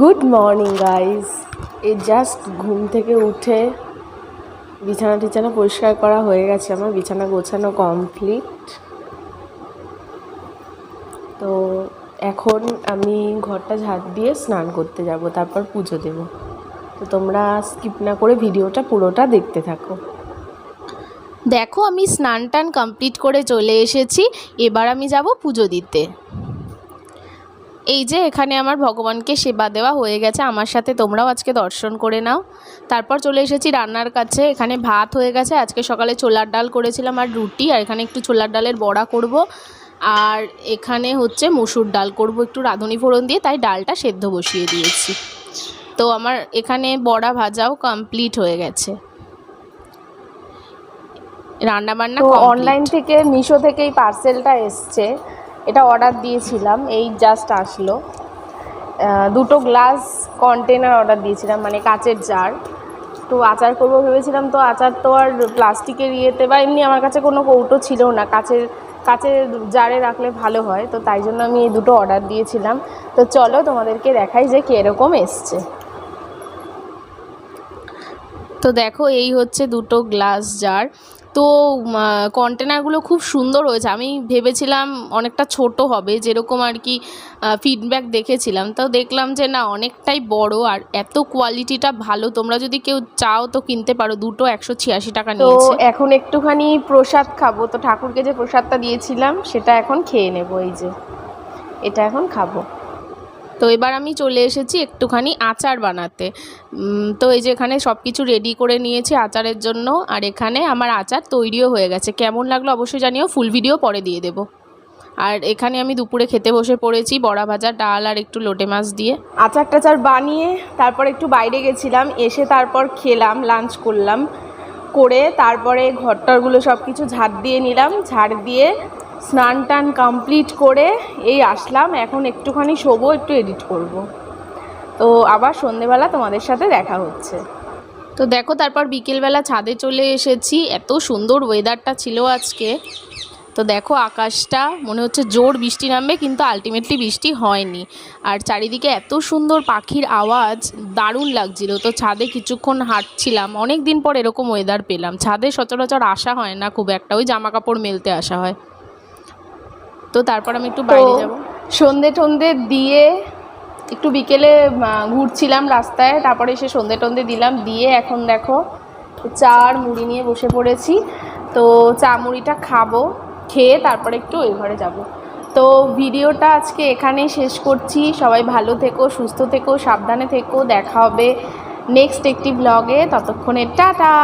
Good morning guys এই just ঘুম থেকে উঠে বিছানা টিছানা পরিষ্কার করা হয়ে গেছে আমার, বিছানা গোছানো কমপ্লিট তো এখন আমি ঘরটা ঝাঁট দিয়ে স্নান করতে যাব, তারপর পুজো দেব। তো তোমরা স্কিপ না করে ভিডিওটা পুরোটা দেখতে থাকো। দেখো আমি স্নান টান কমপ্লিট করে চলে এসেছি, এবার আমি যাব পুজো দিতে। এই যে এখানে আমার ভগবানকে সেবা দেওয়া হয়ে গেছে আমার সাথে তোমরাও আজকে দর্শন করে নাও। তারপর চলে এসেছি রান্নার কাছে এখানে ভাত হয়ে গেছে। আজকে সকালে ছোলার ডাল করেছিলাম আর রুটি আর এখানে একটু ছোলার ডালের বড়া করব। আর এখানে হচ্ছে মসুর ডাল করব একটু রাঁধুনি ফোড়ন দিয়ে তাই ডালটা সেদ্ধ বসিয়ে দিয়েছি। তো আমার এখানে বড়া ভাজাও কমপ্লিট হয়ে গেছে। রান্না বান্না অনলাইন থেকে মিশো থেকে এই পার্সেলটা এসছে। এটা অর্ডার দিয়েছিলাম, এই জাস্ট আসলো। দুটো গ্লাস কন্টেনার অর্ডার দিয়েছিলাম মানে কাচের জার তো আচার করব ভেবেছিলাম, তো আচার তো আর প্লাস্টিকের ইয়েতে বা এমনি আমার কাছে কোনো কৌটো ছিল না। কাচের কাচের জারে রাখলে ভালো হয়, তো তাই জন্য আমি এই দুটো অর্ডার দিয়েছিলাম। তো চলো তোমাদেরকে দেখাই যে কীরকম এসছে। তো দেখো এই হচ্ছে দুটো গ্লাস জার তো কন্টেনারগুলো খুব সুন্দর হয়েছে। আমি ভেবেছিলাম অনেকটা ছোট হবে যেরকম আর কি ফিডব্যাক দেখেছিলাম। তো দেখলাম যে না অনেকটাই বড় আর এত কোয়ালিটিটা ভালো। তোমরা যদি কেউ চাও তো কিনতে পারো। দুটো একশো ছিয়াশি টাকা তো নিয়েছে। এখন একটুখানি প্রসাদ খাব। তো ঠাকুরকে যে প্রসাদটা দিয়েছিলাম সেটা এখন খেয়ে নেব। এই যে এটা এখন খাব। তো এবার আমি চলে এসেছি একটুখানি আচার বানাতে। তো এই যে এখানে সব কিছু রেডি করে নিয়েছি আচারের জন্য, আর এখানে আমার আচার তৈরিও হয়ে গেছে। কেমন লাগল অবশ্যই জানিও ফুল ভিডিও পরে দিয়ে দেবো। আর এখানে আমি দুপুরে খেতে বসে পড়েছি বড়া ভাজা, ডাল আর একটু লোটে মাছ দিয়ে। আচার টাচার বানিয়ে তারপর একটু বাইরে গেছিলাম, এসে তারপর খেলাম লাঞ্চ করলাম। করে তারপরে ঘরটরগুলো সব কিছু ঝাড় দিয়ে নিলাম, ঝাড় দিয়ে স্নান টান কমপ্লিট করে এই আসলাম। এখন একটুখানি শোবো, একটু এডিট করব। তো আবার সন্ধেবেলা তোমাদের সাথে দেখা হচ্ছে। তো দেখো, তারপর বিকেলবেলা ছাদে চলে এসেছি। এত সুন্দর ওয়েদারটা ছিল আজকে। তো দেখো, আকাশটা মনে হচ্ছে জোর বৃষ্টি নামবে, কিন্তু আলটিমেটলি বৃষ্টি হয়নি। আর চারিদিকে এত সুন্দর পাখির আওয়াজ, দারুণ লাগছিল। তো ছাদে কিছুক্ষণ হাঁটছিলাম। অনেক দিন পর এরকম ওয়েদার পেলাম। ছাদে সচরাচর আসা হয় না খুব একটা। ওই জামা কাপড় মেলতে আসা হয়। তো তারপর আমি একটু বাইরে যাব। সন্ধে টন্ধে দিয়ে একটু বিকেলে ঘুরছিলাম রাস্তায় তারপরে এসে সন্ধে টন্ধে দিলাম দিয়ে এখন দেখো চা আর মুড়ি নিয়ে বসে পড়েছি। তো চা মুড়িটা খাব খেয়ে তারপরে একটু ওই ঘরে যাব। তো ভিডিওটা আজকে এখানেই শেষ করছি। সবাই ভালো থেকো সুস্থ থেকো সাবধানে থেকো। দেখা হবে নেক্সট একটি ব্লগে ততক্ষণে টাটা!